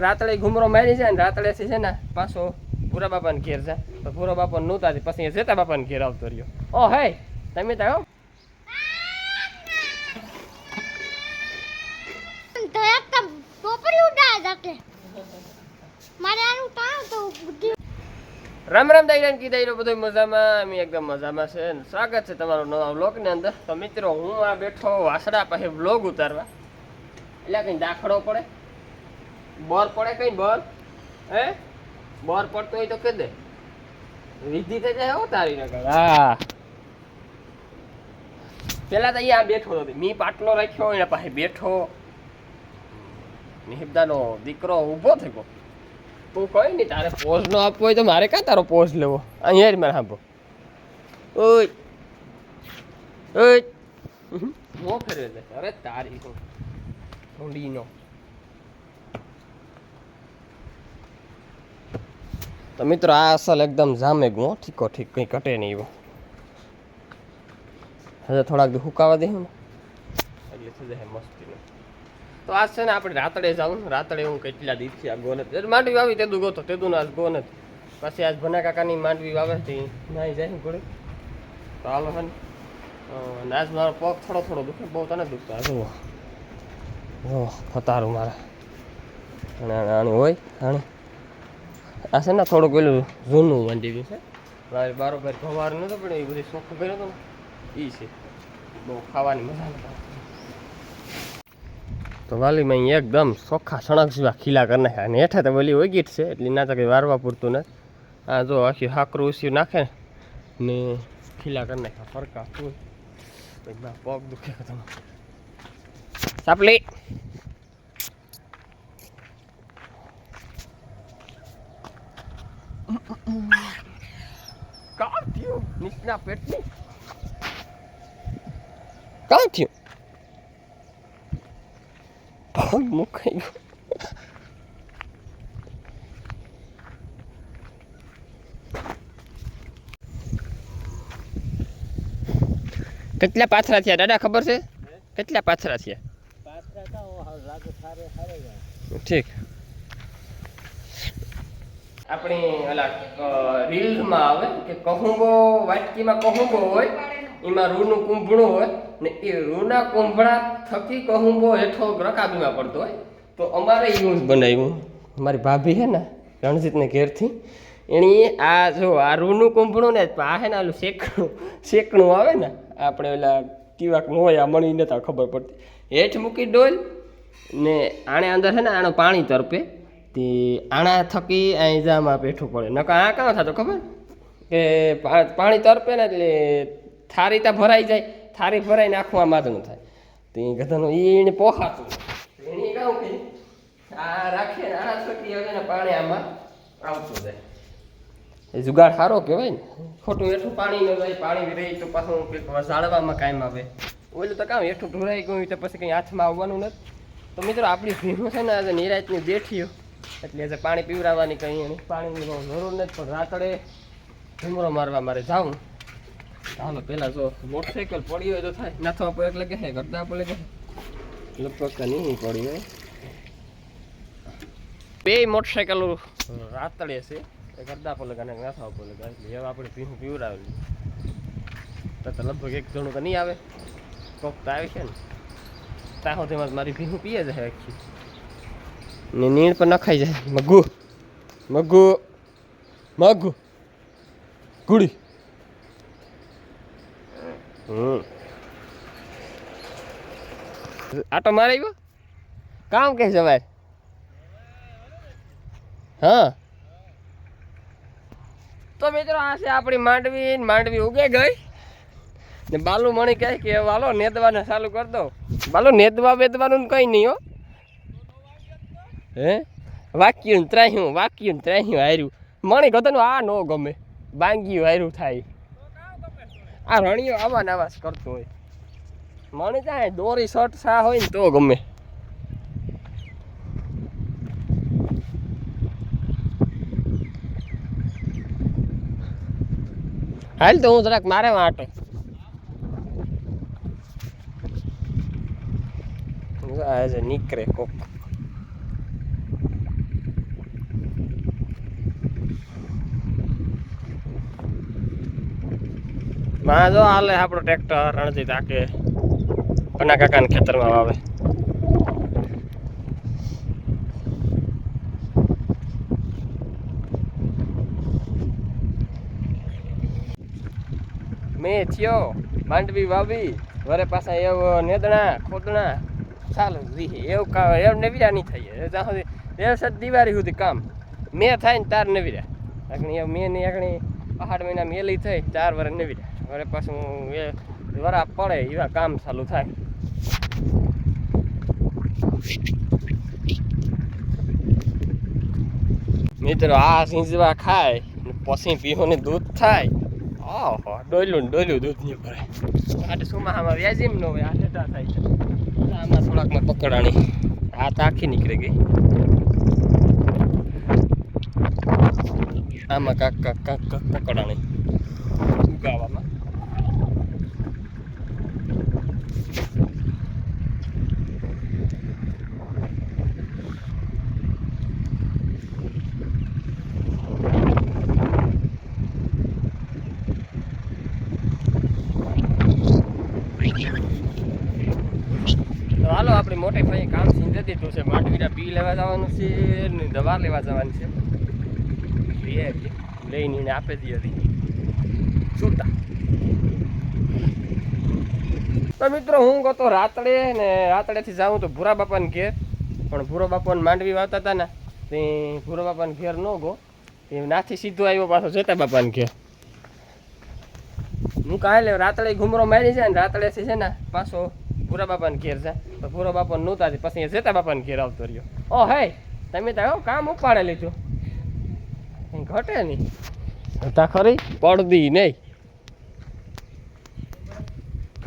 રાતળે ઘુમરો મારી છે ને રાતળેથી છે ને પાછો પૂરા બાપાને ઘેર છે તો પૂરા બાપા નહોતા, પછી જતા બાપાને ઘેર આવતો રહ્યો. ઓ, હે, તમે તો એક તો ટોપરી ઉડા જાતે મારે આનું કામ તો બુદ્ધિ રામ રામ દાઈરાન કી દાઈરો બધો મજામાં, અમે એકદમ મજામાં છે ને. સ્વાગત છે તમારો નવા વ્લોગની અંદર. તો મિત્રો, હું આ બેઠો વાસડા પાસે વ્લોગ ઉતારવા. એટલે કઈ દાખલો પડે? બોર પડે કઈ બોર? હે? બોર પડતો હોય તો કે દે. વિધિ થઈ જાય હો તારી નગર હા. પેલા તો અહીંયા બેઠો હતો. મી પાટલો રાખ્યો, એના પાસે બેઠો. નિહિબદાનો દીકરો ઊભો થયો. તું કઈ નહીં, તારે પોઝ ન આપવો હોય તો મારે ક્યાં તારો પોઝ લેવો? અહીંયા જ મારે સાંભળો. ઓય. ઓય. મો ફેરવે અરે તારી ઢોંડીનો તો મિત્રો, આ અસલ એકદમ જામે ગયો ઠીકો ઠીક, કંઈ કટે નહીં એવો. હજે થોડાક હુકાવા દે ને એટલે થઈ જાય મસ્તીનું તો આજ છે ને આપણે રાતડે જાઉં રાતડે હું કેટલા દિવસથી આ ગોને માંડવી વાવી તેદું ગોતો આ આજ ગોને પછી આજ ભના કાકાની માંડવી વાવે તે નાઈ જાય ને ઘોડે. તો હાલો હે ને આજ મારો પગ થોડો થોડો દુખે બહુ તને દુખતો. આ જુઓ. જુઓ ફતારું મારે. આની હોય આને આ છે ને થોડુંક પેલું જૂનું માંડવી છે. મારે બારોબાર ભવાર નતો પણ એ બધી શોખ કર્યો હતો ને. એ છે. બહુ ખાવાની મજા નથી. તો વાલીમાં એકદમ ચોખ્ખા સણક જેવા ખીલા કરી નાખ્યા અને હેઠા તો વલી ઓગીટ છે, એટલે ના તો કંઈ વારવા પૂરતું નથી. આ જો આખી હાકરું ઉસ્યું નાખે ને ખીલા કરી નાખ્યા ફરકા ફૂલ. પગ દુખે તમે સાપલી. કામ થયું? નીચના પેટની. કામ થયું? મુકાઈ ગયો કેટલા પાથરા થયા દાદા ખબર છે કેટલા પાથરા થયા ઠીક આપણી ઓલા રીલમાં આવે કે કહુંગો વાટકીમાં કહુંગો હોય એમાં રૂનું કુંભણું હોય ને એ રૂના કુંભળા થકી કહુંબો હેઠો રકાબીમાં પડતો હોય, તો અમારે એવું બનાવ્યું. મારી ભાભી છે ને, રણજીતને ઘેરથી, એણે આ જો આ રૂનું કુંભણું ને આ છે ને આલું શેકણું શેકણું આવે ને, આપણે ઓલા ન હોય આ મળીને તો ખબર પડતી. હેઠ મૂકી ડોલ ને આણે અંદર છે ને આનું પાણી તરપે, તે આણા થકી અહીં જામાં બેઠું પડે. નકા આ કાં થતો ખબર? કે પાણી તરપે ને એટલે થારી ત્યાં ભરાઈ જાય, થારી ભરાઈને આખું આ માથનું થાય. તે ગધાનું એને પોખાતું એની કહું કે, આ રાખે આ છોકરી હવે પાણી આમાં આવતું જાય. એ જુગાડ સારો કહેવાય ને. ખોટું એઠું પાણી ન જાય, પાણી રહી તો પાછું કંઈક ઝાડવામાં કાયમ આવે. ઓલું તો કામ એઠું ઢોરાઈ ગયું તો પછી કંઈ હાથમાં આવવાનું નથી. તો મિત્રો આપણી ભીમો છે ને આજે નિરાતની દેઠીઓ એટલે આજે પાણી પીવડાવવાની કંઈ એની પાણીની જરૂર નથી, પણ રાતડે ભીમરો મારવા મારે જાઉં. હાલો પેલા જો મોટરસાઇકલ પડી હોય તો થાય. નાથવા એટલે કે છે કરતા આપો લગે લગભગ તો નહીં પડી હોય. બે મોટરસાઇકલ રાતડે છે. એ કરતા આપો લગા ને નાથો આપો લગા. એટલે હવે આપણે પીવું પીવડાવેલું. તો તો લગભગ એક જણું તો નહીં આવે. કોક તો આવે છે ને. તાહો સુધીમાં મારી ભીહું પીએ જાય આખી. ને નીણ પણ નખાઈ જાય. મગુ. મગુ. મગુ. ગુડી. આટો મારે આવ્યો કામ કે ભાઈ? હા. તો મિત્રો, આ છે આપણી માંડવી માંડવી ઉગે ગઈ. ને બાલુ મણી કહે કે વાલો નેદવાને ચાલુ કરી દો. બાલુ, નેદવા વેદવાનું કઈ નહીં હો. હે? વાક્યું ત્રાહ્યું વાક્યું ત્રાહ્યું હાર્યું. મણી કદનું આ ન ગમે. બાંગ્યું હાર્યું થાય. આ રણિયો આવા નાવાસ કરતો હોય. મને ત્યાં દોરી, શર્ટ સા હોય ને તો ગમે. હાલ તો હું જરાક મારે વાંટો નીકળે કોક. માં જો હાલે, આપણો ટ્રેક્ટર રણજી તાકે કના કાકાના ખેતરમાં વાવે. મેં થયો, માંડવી વાવી, વરે પાછા એવો નેદણા, ખોદણા. ચાલુ રીહે એવું કા એવું નેવીરા નહીં થાય જ્યાં સુધી વ્યવસાય દિવાળી સુધી કામ. મેં થાય ને તાર નેવીરા. આગણી મેં ની આગણી પહાડ મહિના મેલી થઈ, ચાર વર્ષ નવીરા. વરે પાછું એ વરા પડે એવા કામ ચાલુ થાય. મિત્રો, આ સિંજવા ખાય, ને પછી પીહોને દૂધ થાય. ઓહો, ડોલ્યું ડોલ્યું દૂધ નહીં ભરે. આટે સુમાહામાં વ્યાજીમ ન હોય આટે તા થાય આમાં થોડાકમાં પકડાણી. હાથ આખી નીકળી ગઈ. આમાં કાક કાક કાક કાક પકડાણી. ઉગાવામાં તો હાલો આપણી મોટી ભાઈ કામ દીધું છે માટવીરા પી લેવા જવાનું છે ને દવા લેવા જવાની છે. લઈએ લઈને એને આપી દઈએ હતી છૂટા. તો મિત્રો, હું ગયો તો રાતડે ને રાતડેથી જાઉં તો ભૂરા બાપાને ઘેર. પણ ભૂરો બાપાને માંડવી વાવતા હતા ને, તે ભૂરો બાપાને ઘેર ન ગો એ નાથી સીધો આવ્યો પાછો જતા બાપાને ઘેર. હું કાલે રાતડે ઘુમરો મારી છે ને રાતડેથી છે ને પાછો ભૂરા બાપાને ઘેર છે તો પૂરા બાપાને નહોતા પછી જેતા બાપાને ઘેર આવતો રહ્યો. ઓ હે તમે તો કામ ઉપાડે લીધું. કઈ ઘટે નહીં. હતા ખરી? પડદી નહીં.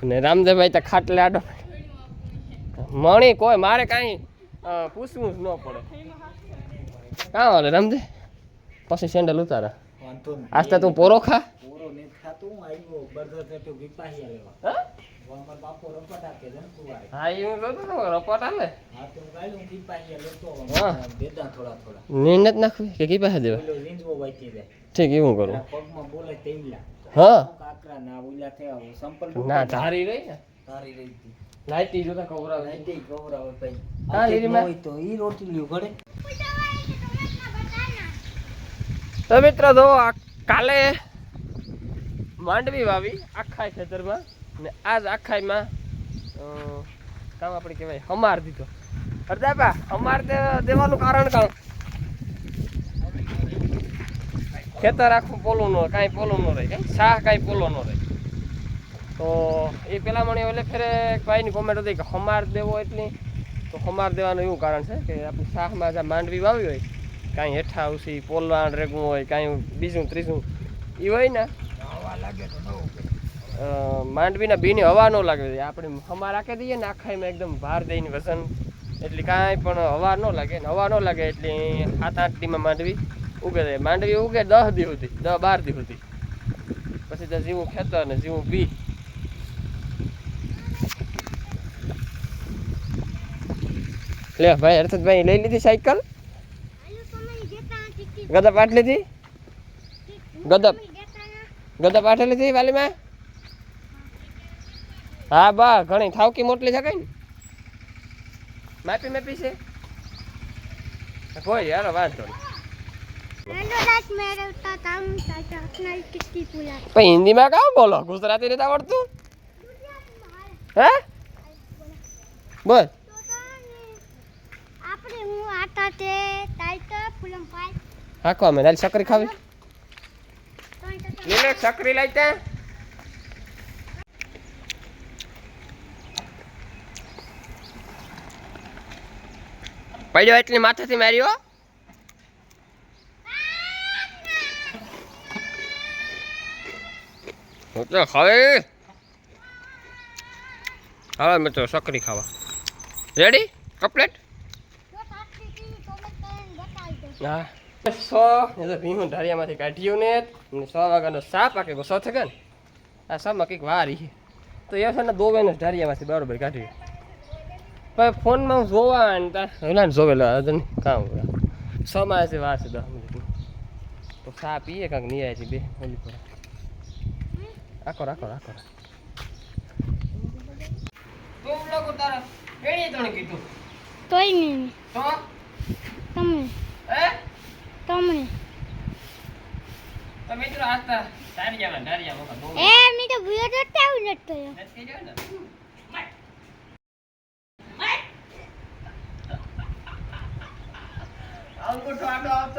ને રામદેવભાઈ તો ખાટલે આડો. મણી કોઈ મારે કાંઈ પૂછવું જ ન પડે. કાં વાલે રામદેવ પછી સેન્ડલ ઉતારા. આજ તો તું પોરો ખા. પોરો નથી ખાતું આવ્યો બર્ગર? તો વિપાહી બાપો ને કુવારે. હા? એ હું જોતો હતો રપટ આલે હા તો હું ગાયલું વિપાહિયા લેતો આવું. હા. દેતા થોડા થોડા. નીંદ નથી નાખવી કે કઈ પાસે દેવા પેલો રીંઝવો વાંચી જાય. ઠીક એવું કરું એના પગમાં બોલે તેવલા. હા કાકરા ના ઓલા થયા સંપલ ના ધારી રહી ને તારી રહી હતી. લાઈટી જોતા ખવડાવે નાઈટે ય ગૌરાવે ભાઈ. હા, આ લીલી ન માં. હોય તો ઈ રોટલીઓ ઘડે. તો મિત્રો જો આ કાલે માંડવી વાવી આખાય ખેતરમાં ને આજ આખાયમાં અ, કામ આપણે કહેવાય હમાર દીધો. અરદાબા હમાર દેવાનું કારણ કામ ખેતર આખું પોલું ન કાંઈ પોલું ન રહે કાંઈ? શાહ કાંઈ પોલો ન રહે. તો એ પેલા મને એટલે ફેરે એક ભાઈની કોમેન્ટ હતી કે હમાર દેવો એટલી. તો હમાર દેવાનું એવું કારણ છે કે આપણે શાહમાં જ્યાં માંડવી વાવી હોય કાંઈ હેઠા ઉસી પોલવાણ રેગવું હોય કાંઈ બીજું ત્રીજું એ હોય ને. માંડવીના બીની હવા ન લાગે આપણે હમા રાખી દઈએ ને આખાઈમાં એકદમ ભાર દઈને વસન એટલે કાંઈ પણ હવા ન લાગે ને હવા ન લાગે એટલે સાત આઠ દીમાં માંડવી ઉગે જાય માંડવી ઉગે દસ દી સુધી દસ બાર દી સુધી. પછી તો જીવું ખેતર ને જીવું બી લે ભાઈ હર્ષદભાઈ લઈ લીધી સાયકલ? ગદપ આટલી લીધી? ગદપ ગદપ આટલી લીધી વાલીમાં? હા બા ઘણી થાવકી મોટલી શકાય ને. માપી માપી છે. કોઈ યાર વાંધો નહીં. હિન્દીમાં કાં બોલો? ગુજરાતી નથી આવડતું? હે? બોલ. આપણે મેં અમે સકરી ખાવી. સકરી લાવી ત્યાં પડ્યો એટલી માથેથી માર્યો હું. તો હવે હવે મિત્રો, સકરી ખાવા. રેડી કપલેટ હા. સો, એ તો ભીમું ઢારિયામાંથી કાઢ્યું ને. ને સો વાગ્યાનો સાપ આકે સો થકે ને. આ સાપમાં કંઈક વાર તો એ છે ને દો વેનો ઢારિયામાંથી બરાબર કાઢ્યું. પણ ફોનમાં હું જોવા ને તાર ઓલા ને જોવેલો હતો કામ છ માસે વાર છે દસ મિનિટની તો સા પીએ કાંક નહીં આવી બે ઓલી પર. રાખો રાખો રાખો. તોય નહીં. તો? તમને. તમને. તો મિત્રો આસ્તા ઢારિયામાં ઢારિયા એ મી તો ભૂયો તો આવું નતો થયો નથી જોયો ને અંગૂઠો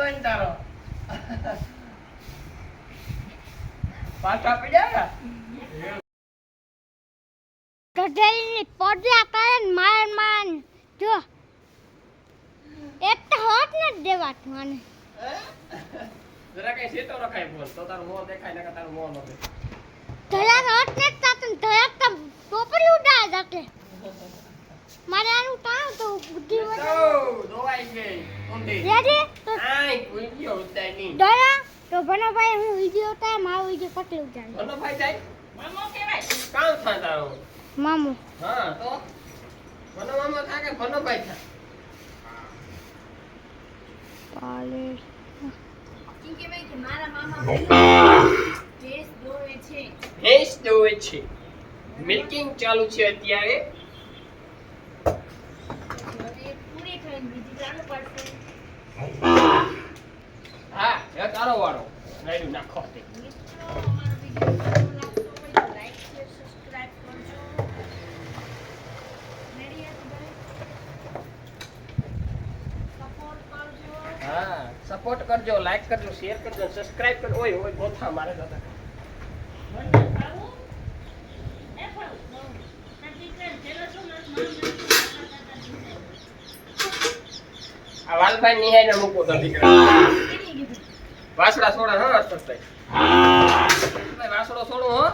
હોય ને તારો. પાછા આપી જાય ગધેડીની પડ્યા કરે ને માર માર. જો એક તો હોત ન દેવાતું આને જરા કઈ સેતો રખાય બોલ તો તારું મોં દેખાય ને તારું મોં ન ધડાક હોત ને જ થતું ધડાક તો ટોપરી ઉડા જાતે મારે આનું કામ તો બુદ્ધિ વધારે તો દોવાઈ ગઈ ઊંધી રેડી તો આય કોઈ ગયો ઉતાય નહીં દયા તો ભનો ભાઈ હું વિડિયો ઉતાર મારો ભાઈ જાય મામો કેવાય કામ થા તારો હા. તો? ભલો મામો થા કે ભલો ભાઈ થા? પાલે ભેંસ દોવે છે. મિલ્કિંગ ચાલુ છે અત્યારે. હા એ તારો વાળો. નાખો સપોર્ટ કરજો લાઈક કરજો શેર કરજો સબસ્ક્રાઇબ કરજો. ઓય ઓય, ગોથા મારે દાદા. આ વાલભાઈ નિહાય ને મૂકો તો દીકરા. વાસડા સોડા હા ભાઈ વાસડો છોડો હો.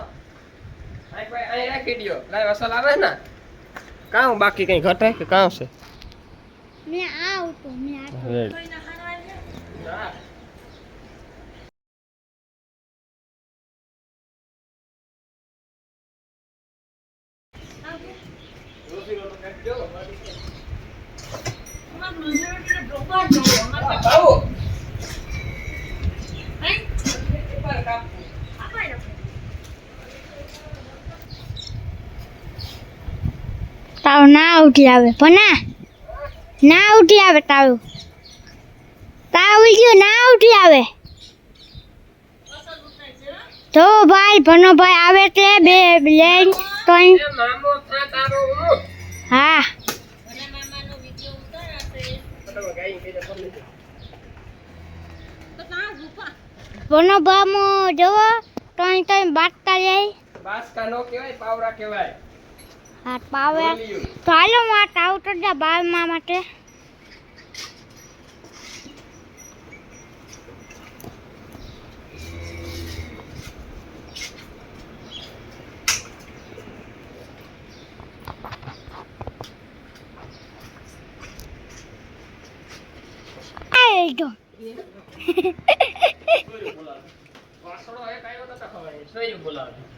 અહીં રાખી દ્યો. લાય વસલ આવે ને. કામ બાકી કઈ ઘટે કે કામ છે? મેં આવતો મેં આ ના બાબુ તારું ના ઉઠી આવે ભના ના ઉઠી આવે તાવ તાવ ગયો ના ઉઠી આવે. તો ભાઈ ભનો ભાઈ આવે એટલે બે લઈને ત્રણ હું. ભનો ભામો જવો ત્રણ ત્રણ બાટતા જાય. બાસકા નો કહેવાય કહેવાય. હાથ પાવે. તો હાલો માટ આવતો જ બારમા માટે બોલાવે.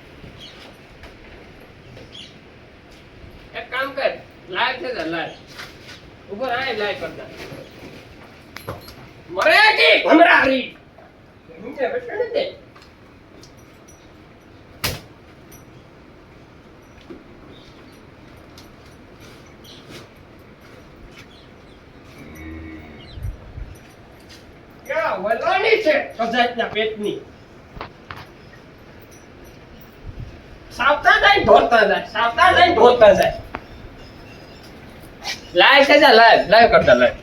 એક કામ કર, લાઈવ છે જા લાઈવ. ઉપર આય લાઈવ કરતા. મરે કી? ભમરારી નીચે બેઠા દે છે? પ્રજાતના પેટની. સાવતા જાય ધોતા જાય, સાવતા જાય ધોતા જાય. લાઈવ છે લાઈવ લાઈવ કરતા લાઈવ